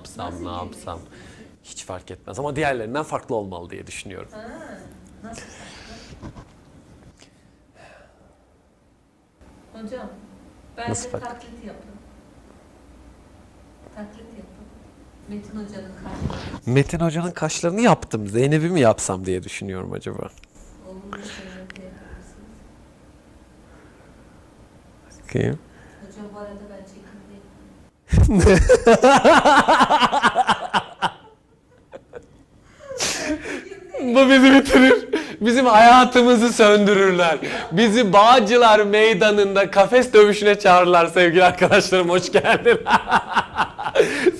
yapsam, Nasıl ne yapsam. Hiç fark etmez ama diğerlerinden farklı olmalı diye düşünüyorum. Ha, nasıl farklı? Hocam, Nasıl farklı? taklit yapın. Taklit yapın. Metin Hoca'nın karşılığı. Metin Hoca'nın kaşlarını yaptım. Zeynep'i mi yapsam diye düşünüyorum acaba. De yapabilirsiniz. Bakayım. Hocam bu arada ben çekimdeyim. Bu bizi bitirir. Bizim hayatımızı söndürürler. Bizi Bağcılar Meydanı'nda kafes dövüşüne çağırırlar sevgili arkadaşlarım. Hoş geldin.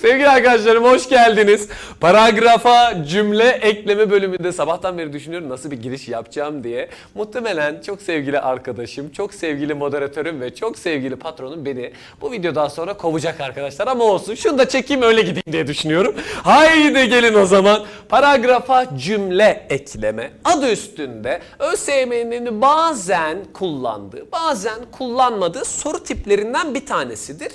sevgili arkadaşlarım hoş geldiniz. Paragrafa cümle ekleme bölümünde sabahtan beri düşünüyorum nasıl bir giriş yapacağım diye. Muhtemelen çok sevgili arkadaşım, çok sevgili moderatörüm ve çok sevgili patronum beni bu videodan sonra kovacak arkadaşlar. Ama olsun şunu da çekeyim öyle gideyim diye düşünüyorum. Haydi gelin o zaman. Paragrafa cümle ekleme adı üstünde ÖSYM'nin bazen kullandığı, bazen kullanmadığı soru tiplerinden bir tanesidir.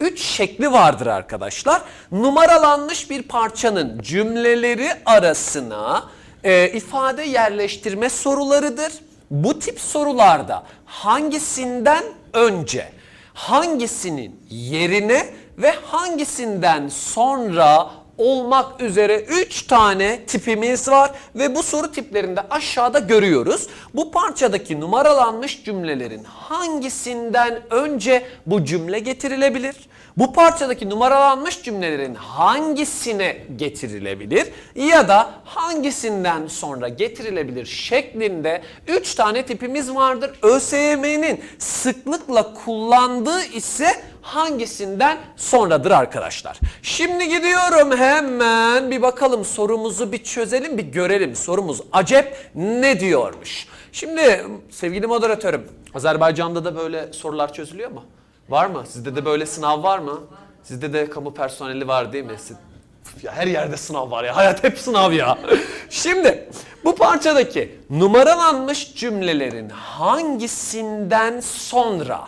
Üç şekli vardır arkadaşlar. Numaralanmış bir parçanın cümleleri arasına e, ifade yerleştirme sorularıdır. Bu tip sorularda hangisinden önce, hangisinin yerine ve hangisinden sonra olmak üzere 3 tane tipimiz var ve bu soru tiplerinde aşağıda görüyoruz. Bu parçadaki numaralanmış cümlelerin hangisinden önce bu cümle getirilebilir? Bu parçadaki numaralanmış cümlelerin hangisine getirilebilir ya da hangisinden sonra getirilebilir şeklinde 3 tane tipimiz vardır. ÖSYM'nin sıklıkla kullandığı ise hangisinden sonradır arkadaşlar. Şimdi gidiyorum hemen bir bakalım sorumuzu bir çözelim bir görelim. Sorumuz acep ne diyormuş? Şimdi sevgili moderatörüm Azerbaycan'da da böyle sorular çözülüyor mu? Var mı? Sizde de böyle sınav var mı? Sizde de kamu personeli var değil mi? Siz- ya her yerde sınav var ya. Hayat hep sınav ya. Şimdi bu parçadaki numaralanmış cümlelerin hangisinden sonra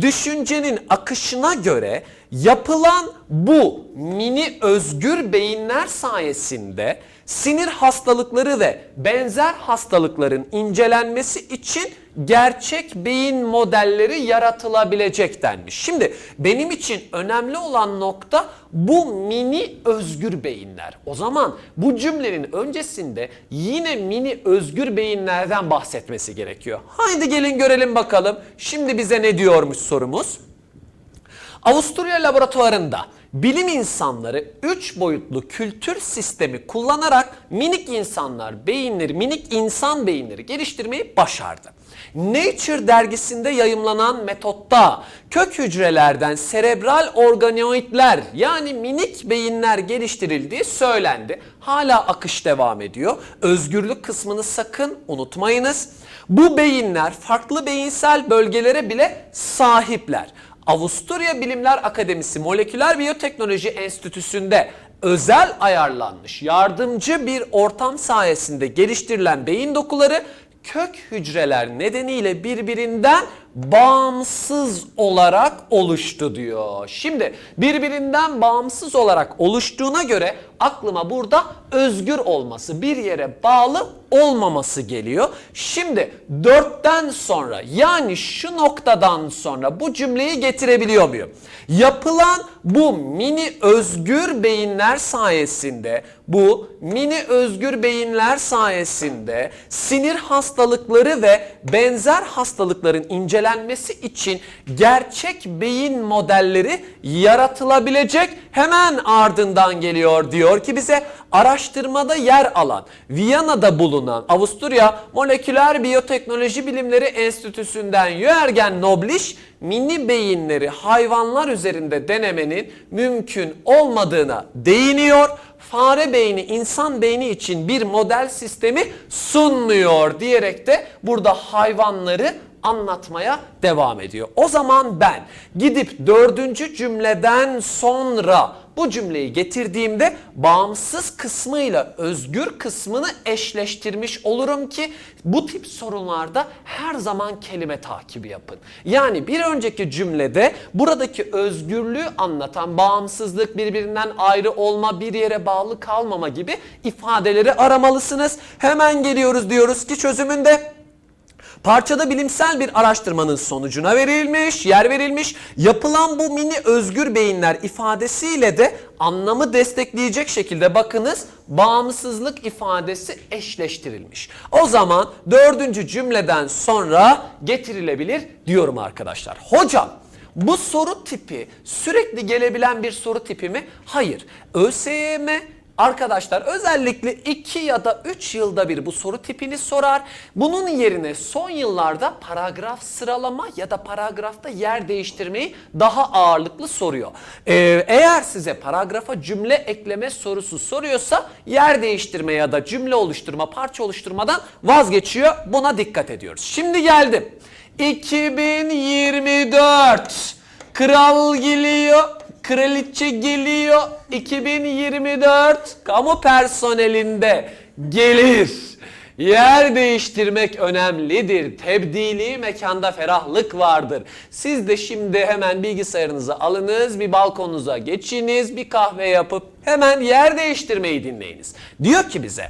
düşüncenin akışına göre yapılan bu mini özgür beyinler sayesinde sinir hastalıkları ve benzer hastalıkların incelenmesi için gerçek beyin modelleri yaratılabilecek denmiş. Şimdi benim için önemli olan nokta bu mini özgür beyinler. O zaman bu cümlenin öncesinde yine mini özgür beyinlerden bahsetmesi gerekiyor. Haydi gelin görelim bakalım. Şimdi bize ne diyormuş sorumuz? Avusturya laboratuvarında bilim insanları 3 boyutlu kültür sistemi kullanarak minik insanlar beyinleri, minik insan beyinleri geliştirmeyi başardı. Nature dergisinde yayımlanan metotta kök hücrelerden serebral organoidler yani minik beyinler geliştirildiği söylendi. Hala akış devam ediyor. Özgürlük kısmını sakın unutmayınız. Bu beyinler farklı beyinsel bölgelere bile sahipler. Avusturya Bilimler Akademisi Moleküler Biyoteknoloji Enstitüsü'nde özel ayarlanmış yardımcı bir ortam sayesinde geliştirilen beyin dokuları kök hücreler nedeniyle birbirinden bağımsız olarak oluştu diyor. Şimdi birbirinden bağımsız olarak oluştuğuna göre aklıma burada özgür olması, bir yere bağlı olmaması geliyor. Şimdi dörtten sonra yani şu noktadan sonra bu cümleyi getirebiliyor muyum? Yapılan bu mini özgür beyinler sayesinde bu mini özgür beyinler sayesinde sinir hastalıkları ve benzer hastalıkların incelenmesi için gerçek beyin modelleri yaratılabilecek hemen ardından geliyor diyor ki bize araştırmada yer alan Viyana'da bulunan Avusturya Moleküler Biyoteknoloji Bilimleri Enstitüsü'nden Jürgen Nobliş mini beyinleri hayvanlar üzerinde denemenin mümkün olmadığına değiniyor. Fare beyni insan beyni için bir model sistemi sunmuyor diyerek de burada hayvanları anlatmaya devam ediyor. O zaman ben gidip dördüncü cümleden sonra bu cümleyi getirdiğimde bağımsız kısmıyla özgür kısmını eşleştirmiş olurum ki bu tip sorunlarda her zaman kelime takibi yapın. Yani bir önceki cümlede buradaki özgürlüğü anlatan bağımsızlık, birbirinden ayrı olma, bir yere bağlı kalmama gibi ifadeleri aramalısınız. Hemen geliyoruz diyoruz ki çözümünde Parçada bilimsel bir araştırmanın sonucuna verilmiş, yer verilmiş. Yapılan bu mini özgür beyinler ifadesiyle de anlamı destekleyecek şekilde bakınız bağımsızlık ifadesi eşleştirilmiş. O zaman dördüncü cümleden sonra getirilebilir diyorum arkadaşlar. Hocam bu soru tipi sürekli gelebilen bir soru tipi mi? Hayır. ÖSYM Arkadaşlar özellikle 2 ya da 3 yılda bir bu soru tipini sorar. Bunun yerine son yıllarda paragraf sıralama ya da paragrafta yer değiştirmeyi daha ağırlıklı soruyor. Ee, eğer size paragrafa cümle ekleme sorusu soruyorsa yer değiştirme ya da cümle oluşturma, parça oluşturmadan vazgeçiyor. Buna dikkat ediyoruz. Şimdi geldim. 2024 Kral geliyor, kraliçe geliyor. 2024 kamu personelinde gelir. Yer değiştirmek önemlidir. Tebdili mekanda ferahlık vardır. Siz de şimdi hemen bilgisayarınızı alınız, bir balkonunuza geçiniz, bir kahve yapıp hemen yer değiştirmeyi dinleyiniz. Diyor ki bize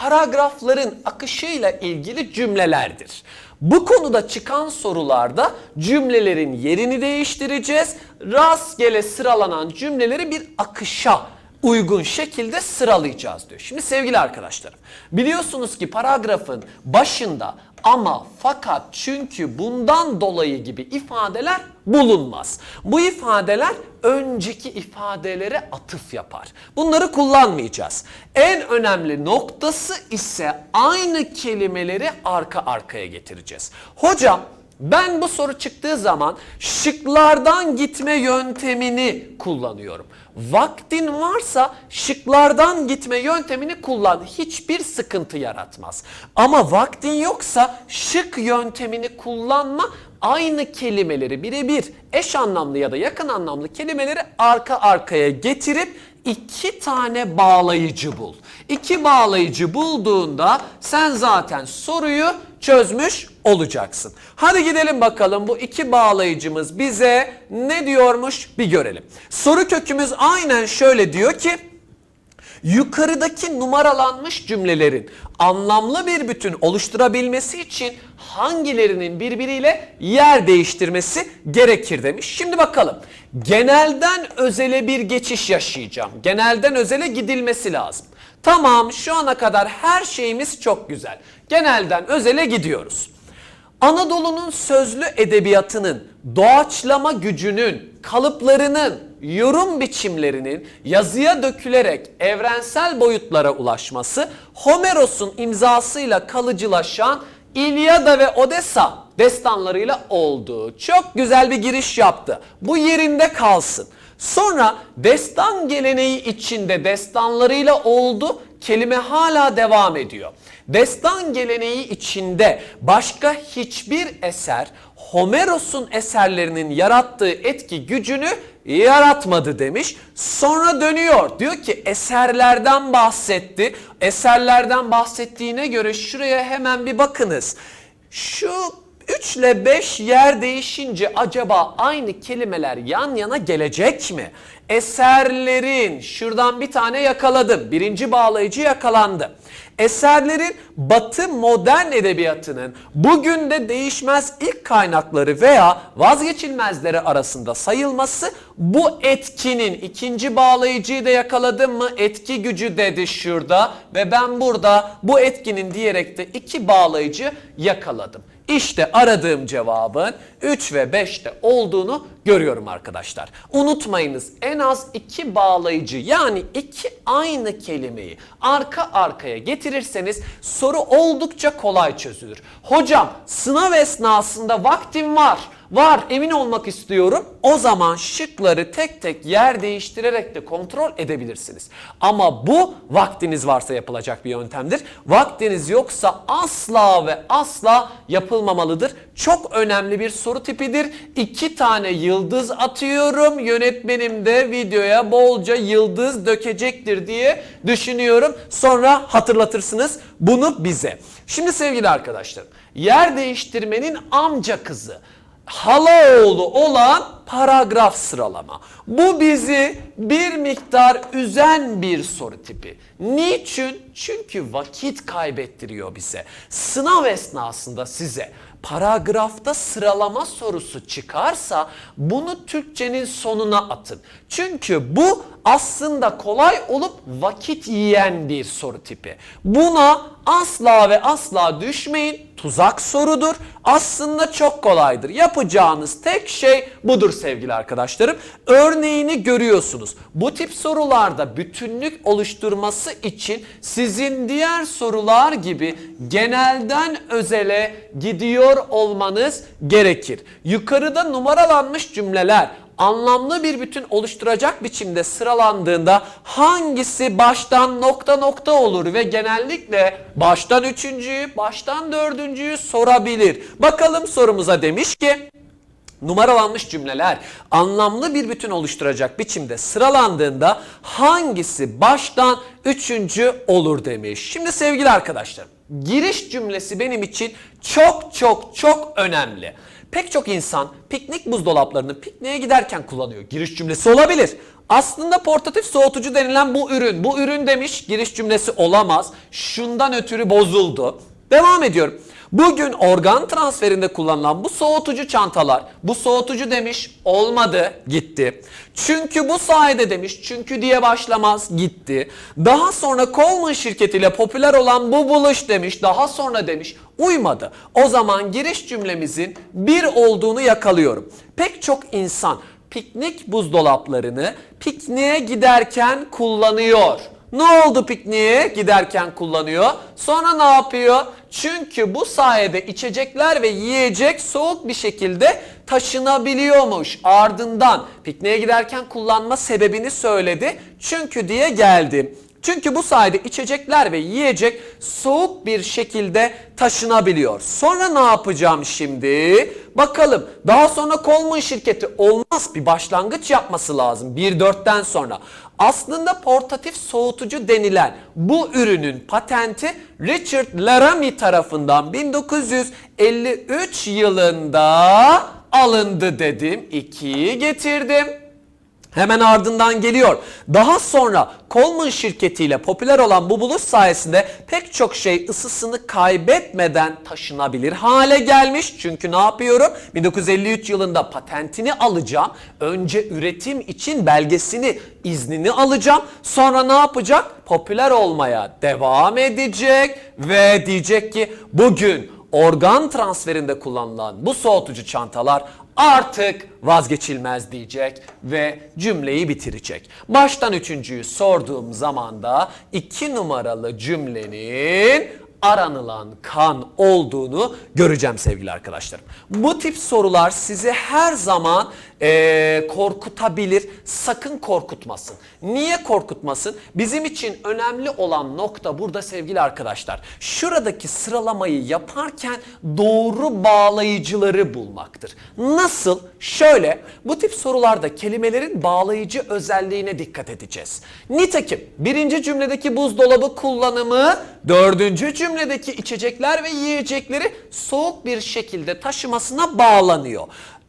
paragrafların akışıyla ilgili cümlelerdir. Bu konuda çıkan sorularda cümlelerin yerini değiştireceğiz. Rastgele sıralanan cümleleri bir akışa uygun şekilde sıralayacağız diyor. Şimdi sevgili arkadaşlarım biliyorsunuz ki paragrafın başında ama fakat çünkü bundan dolayı gibi ifadeler bulunmaz. Bu ifadeler önceki ifadelere atıf yapar. Bunları kullanmayacağız. En önemli noktası ise aynı kelimeleri arka arkaya getireceğiz. Hocam ben bu soru çıktığı zaman şıklardan gitme yöntemini kullanıyorum. Vaktin varsa şıklardan gitme yöntemini kullan. Hiçbir sıkıntı yaratmaz. Ama vaktin yoksa şık yöntemini kullanma. Aynı kelimeleri birebir eş anlamlı ya da yakın anlamlı kelimeleri arka arkaya getirip iki tane bağlayıcı bul. İki bağlayıcı bulduğunda sen zaten soruyu çözmüş olacaksın. Hadi gidelim bakalım bu iki bağlayıcımız bize ne diyormuş bir görelim. Soru kökümüz aynen şöyle diyor ki yukarıdaki numaralanmış cümlelerin anlamlı bir bütün oluşturabilmesi için hangilerinin birbiriyle yer değiştirmesi gerekir demiş. Şimdi bakalım. Genelden özele bir geçiş yaşayacağım. Genelden özele gidilmesi lazım. Tamam şu ana kadar her şeyimiz çok güzel. Genelden özele gidiyoruz. Anadolu'nun sözlü edebiyatının doğaçlama gücünün, kalıplarının, yorum biçimlerinin yazıya dökülerek evrensel boyutlara ulaşması Homeros'un imzasıyla kalıcılaşan İlyada ve Odessa destanlarıyla oldu. Çok güzel bir giriş yaptı. Bu yerinde kalsın. Sonra destan geleneği içinde destanlarıyla oldu. Kelime hala devam ediyor. Destan geleneği içinde başka hiçbir eser Homeros'un eserlerinin yarattığı etki gücünü yaratmadı demiş. Sonra dönüyor. Diyor ki eserlerden bahsetti. Eserlerden bahsettiğine göre şuraya hemen bir bakınız. Şu 3 ile 5 yer değişince acaba aynı kelimeler yan yana gelecek mi? Eserlerin şuradan bir tane yakaladım. Birinci bağlayıcı yakalandı. Eserlerin Batı modern edebiyatının bugün de değişmez ilk kaynakları veya vazgeçilmezleri arasında sayılması bu etkinin ikinci bağlayıcıyı da yakaladım mı etki gücü dedi şurada ve ben burada bu etkinin diyerek de iki bağlayıcı yakaladım. İşte aradığım cevabın 3 ve 5'te olduğunu görüyorum arkadaşlar. Unutmayınız en az iki bağlayıcı yani iki aynı kelimeyi arka arkaya getirirseniz soru oldukça kolay çözülür. Hocam sınav esnasında vaktim var. Var emin olmak istiyorum. O zaman şıkları tek tek yer değiştirerek de kontrol edebilirsiniz. Ama bu vaktiniz varsa yapılacak bir yöntemdir. Vaktiniz yoksa asla ve asla yapılmamalıdır. Çok önemli bir soru tipidir. İki tane yıldız atıyorum. Yönetmenim de videoya bolca yıldız dökecektir diye düşünüyorum. Sonra hatırlatırsınız bunu bize. Şimdi sevgili arkadaşlarım, yer değiştirmenin amca kızı Halaoğlu olan paragraf sıralama. Bu bizi bir miktar üzen bir soru tipi. Niçin? Çünkü vakit kaybettiriyor bize. Sınav esnasında size paragrafta sıralama sorusu çıkarsa bunu Türkçenin sonuna atın. Çünkü bu aslında kolay olup vakit yiyen bir soru tipi. Buna asla ve asla düşmeyin. Tuzak sorudur. Aslında çok kolaydır. Yapacağınız tek şey budur sevgili arkadaşlarım. Örneğini görüyorsunuz. Bu tip sorularda bütünlük oluşturması için sizin diğer sorular gibi genelden özele gidiyor olmanız gerekir. Yukarıda numaralanmış cümleler anlamlı bir bütün oluşturacak biçimde sıralandığında hangisi baştan nokta nokta olur ve genellikle baştan üçüncüyü, baştan dördüncüyü sorabilir. Bakalım sorumuza demiş ki numaralanmış cümleler anlamlı bir bütün oluşturacak biçimde sıralandığında hangisi baştan üçüncü olur demiş. Şimdi sevgili arkadaşlarım giriş cümlesi benim için çok çok çok önemli. Pek çok insan piknik buzdolaplarını pikniğe giderken kullanıyor. Giriş cümlesi olabilir. Aslında portatif soğutucu denilen bu ürün, bu ürün demiş giriş cümlesi olamaz. Şundan ötürü bozuldu. Devam ediyorum. Bugün organ transferinde kullanılan bu soğutucu çantalar, bu soğutucu demiş olmadı gitti. Çünkü bu sayede demiş çünkü diye başlamaz gitti. Daha sonra Coleman şirketiyle popüler olan bu buluş demiş daha sonra demiş uymadı. O zaman giriş cümlemizin bir olduğunu yakalıyorum. Pek çok insan piknik buzdolaplarını pikniğe giderken kullanıyor. Ne oldu pikniğe giderken kullanıyor? Sonra ne yapıyor? Çünkü bu sayede içecekler ve yiyecek soğuk bir şekilde taşınabiliyormuş. Ardından pikniğe giderken kullanma sebebini söyledi. Çünkü diye geldi. Çünkü bu sayede içecekler ve yiyecek soğuk bir şekilde taşınabiliyor. Sonra ne yapacağım şimdi? Bakalım. Daha sonra Coleman şirketi olmaz bir başlangıç yapması lazım. 1.4'ten sonra. Aslında portatif soğutucu denilen bu ürünün patenti Richard Laramie tarafından 1953 yılında alındı dedim. 2'yi getirdim. Hemen ardından geliyor. Daha sonra Coleman şirketiyle popüler olan bu buluş sayesinde pek çok şey ısısını kaybetmeden taşınabilir hale gelmiş. Çünkü ne yapıyorum? 1953 yılında patentini alacağım. Önce üretim için belgesini, iznini alacağım. Sonra ne yapacak? Popüler olmaya devam edecek ve diyecek ki bugün organ transferinde kullanılan bu soğutucu çantalar artık vazgeçilmez diyecek ve cümleyi bitirecek. Baştan üçüncüyü sorduğum zaman da iki numaralı cümlenin aranılan kan olduğunu göreceğim sevgili arkadaşlarım. Bu tip sorular sizi her zaman eee, korkutabilir. Sakın korkutmasın. Niye korkutmasın? Bizim için önemli olan nokta burada sevgili arkadaşlar. Şuradaki sıralamayı yaparken doğru bağlayıcıları bulmaktır. Nasıl? Şöyle bu tip sorularda kelimelerin bağlayıcı özelliğine dikkat edeceğiz. Nitekim birinci cümledeki buzdolabı kullanımı dördüncü cümledeki içecekler ve yiyecekleri soğuk bir şekilde taşımasına bağlanıyor.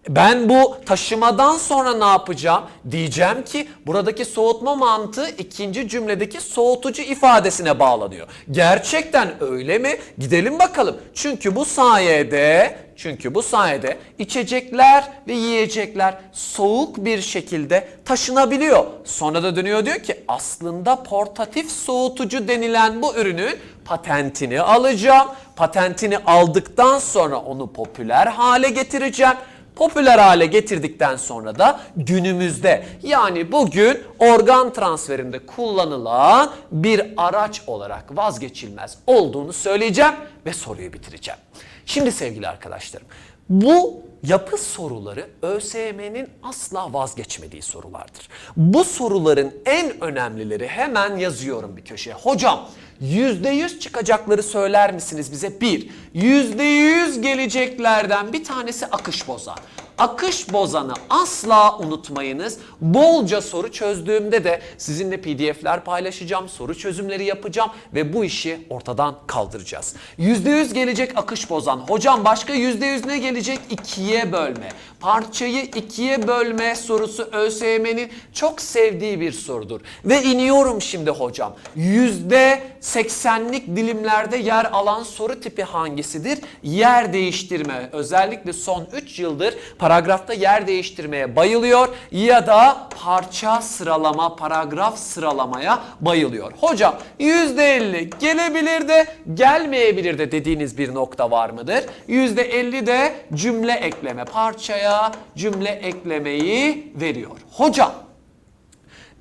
Ben bu taşımadan sonra ne yapacağım? Diyeceğim ki buradaki soğutma mantığı ikinci cümledeki soğutucu ifadesine bağlanıyor. Gerçekten öyle mi? Gidelim bakalım. Çünkü bu sayede çünkü bu sayede içecekler ve yiyecekler soğuk bir şekilde taşınabiliyor. Sonra da dönüyor diyor ki aslında portatif soğutucu denilen bu ürünün patentini alacağım. Patentini aldıktan sonra onu popüler hale getireceğim popüler hale getirdikten sonra da günümüzde yani bugün organ transferinde kullanılan bir araç olarak vazgeçilmez olduğunu söyleyeceğim ve soruyu bitireceğim. Şimdi sevgili arkadaşlarım bu Yapı soruları ÖSYM'nin asla vazgeçmediği sorulardır. Bu soruların en önemlileri hemen yazıyorum bir köşeye. Hocam %100 çıkacakları söyler misiniz bize? Bir, %100 geleceklerden bir tanesi akış bozan. Akış bozanı asla unutmayınız. Bolca soru çözdüğümde de sizinle pdf'ler paylaşacağım, soru çözümleri yapacağım ve bu işi ortadan kaldıracağız. %100 gelecek akış bozan. Hocam başka %100 ne gelecek? İkiye bölme. Parçayı ikiye bölme sorusu ÖSYM'nin çok sevdiği bir sorudur. Ve iniyorum şimdi hocam. %80'lik dilimlerde yer alan soru tipi hangisidir? Yer değiştirme. Özellikle son 3 yıldır paragrafta yer değiştirmeye bayılıyor ya da parça sıralama, paragraf sıralamaya bayılıyor. Hocam %50 gelebilir de gelmeyebilir de dediğiniz bir nokta var mıdır? %50 de cümle ekleme. Parçaya cümle eklemeyi veriyor. Hocam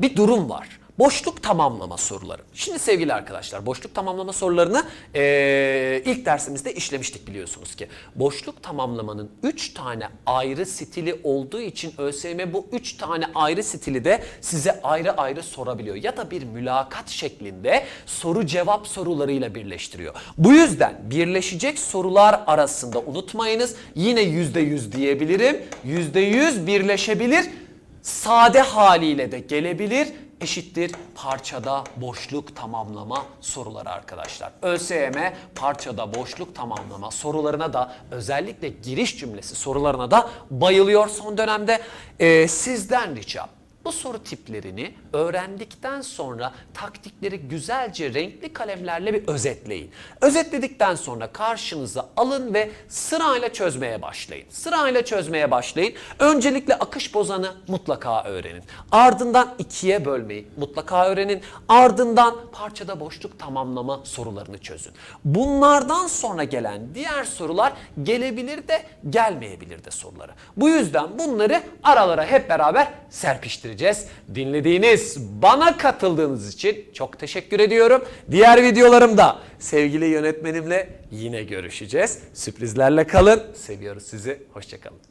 bir durum var. Boşluk tamamlama soruları. Şimdi sevgili arkadaşlar boşluk tamamlama sorularını eee, ilk dersimizde işlemiştik biliyorsunuz ki. Boşluk tamamlamanın 3 tane ayrı stili olduğu için ÖSYM bu 3 tane ayrı stili de size ayrı ayrı sorabiliyor. Ya da bir mülakat şeklinde soru cevap sorularıyla birleştiriyor. Bu yüzden birleşecek sorular arasında unutmayınız yine %100 diyebilirim. %100 birleşebilir sade haliyle de gelebilir eşittir parçada boşluk tamamlama soruları arkadaşlar. ÖSYM parçada boşluk tamamlama sorularına da özellikle giriş cümlesi sorularına da bayılıyor son dönemde. Ee, sizden ricam bu soru tiplerini öğrendikten sonra taktikleri güzelce renkli kalemlerle bir özetleyin. Özetledikten sonra karşınıza alın ve sırayla çözmeye başlayın. Sırayla çözmeye başlayın. Öncelikle akış bozanı mutlaka öğrenin. Ardından ikiye bölmeyi mutlaka öğrenin. Ardından parçada boşluk tamamlama sorularını çözün. Bunlardan sonra gelen diğer sorular gelebilir de gelmeyebilir de soruları. Bu yüzden bunları aralara hep beraber serpiştireceğiz. Dinlediğiniz, bana katıldığınız için çok teşekkür ediyorum. Diğer videolarımda sevgili yönetmenimle yine görüşeceğiz. Sürprizlerle kalın. Seviyoruz sizi. Hoşçakalın.